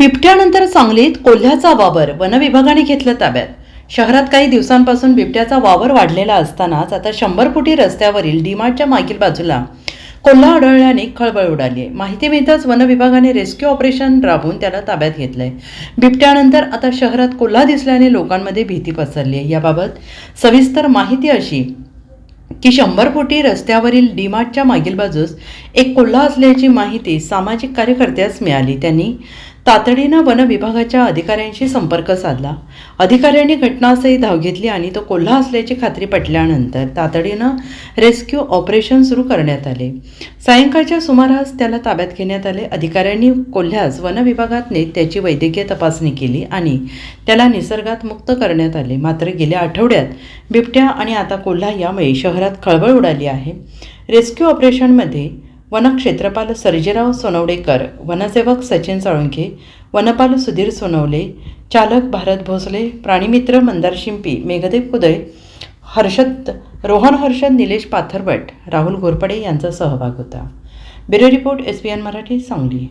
बिबट्यानंतर सांगलीत कोल्ह्याचा वावर वनविभागाने घेतला ताब्यात. शहरात काही दिवसांपासून बिबट्याचा वावर वाढलेला असतानाच आता शंभर फुटी रस्त्यावरील डीमार्टच्या मागील बाजूला कोल्हा आढळल्याने खळबळ उडाली. आहे माहिती मिळताच वनविभागाने रेस्क्यू ऑपरेशन राबवून त्याला ताब्यात घेतलंय. बिबट्यानंतर आता शहरात कोल्हा दिसल्याने लोकांमध्ये भीती पसरली आहे याबाबत सविस्तर माहिती अशी की शंभर फुटी रस्त्यावरील डीमार्टच्या मागील बाजूस एक कोल्हा असल्याची माहिती सामाजिक कार्यकर्त्यास मिळाली. त्यांनी तातडीनं वन विभागाच्या अधिकाऱ्यांशी संपर्क साधला. अधिकाऱ्यांनी घटनास्थळी धाव घेतली आणि तो कोल्हा असल्याची खात्री पटल्यानंतर तातडीनं रेस्क्यू ऑपरेशन सुरू करण्यात आले. सायंकाळच्या सुमारास त्याला ताब्यात घेण्यात आले. अधिकाऱ्यांनी कोल्ह्यास वन विभागात नेत त्याची वैद्यकीय तपासणी केली आणि त्याला निसर्गात मुक्त करण्यात आले. मात्र गेल्या आठवड्यात बिबट्या आणि आता कोल्हा यामुळे शहरात खळबळ उडाली आहे. रेस्क्यू ऑपरेशनमध्ये वनक्षेत्रपाल सर्जेराव सोनवडेकर वनसेवक सचिन साळुंखे वनपाल सुधीर सोनवले चालक भारत भोसले प्राणीमित्र मंदार शिंपी मेघदेव कुदळे हर्षद रोहन हर्षद निलेश पाथरभट राहुल घोरपडे यांचा सहभाग होता. Bureau report S P N Marathi Sangli.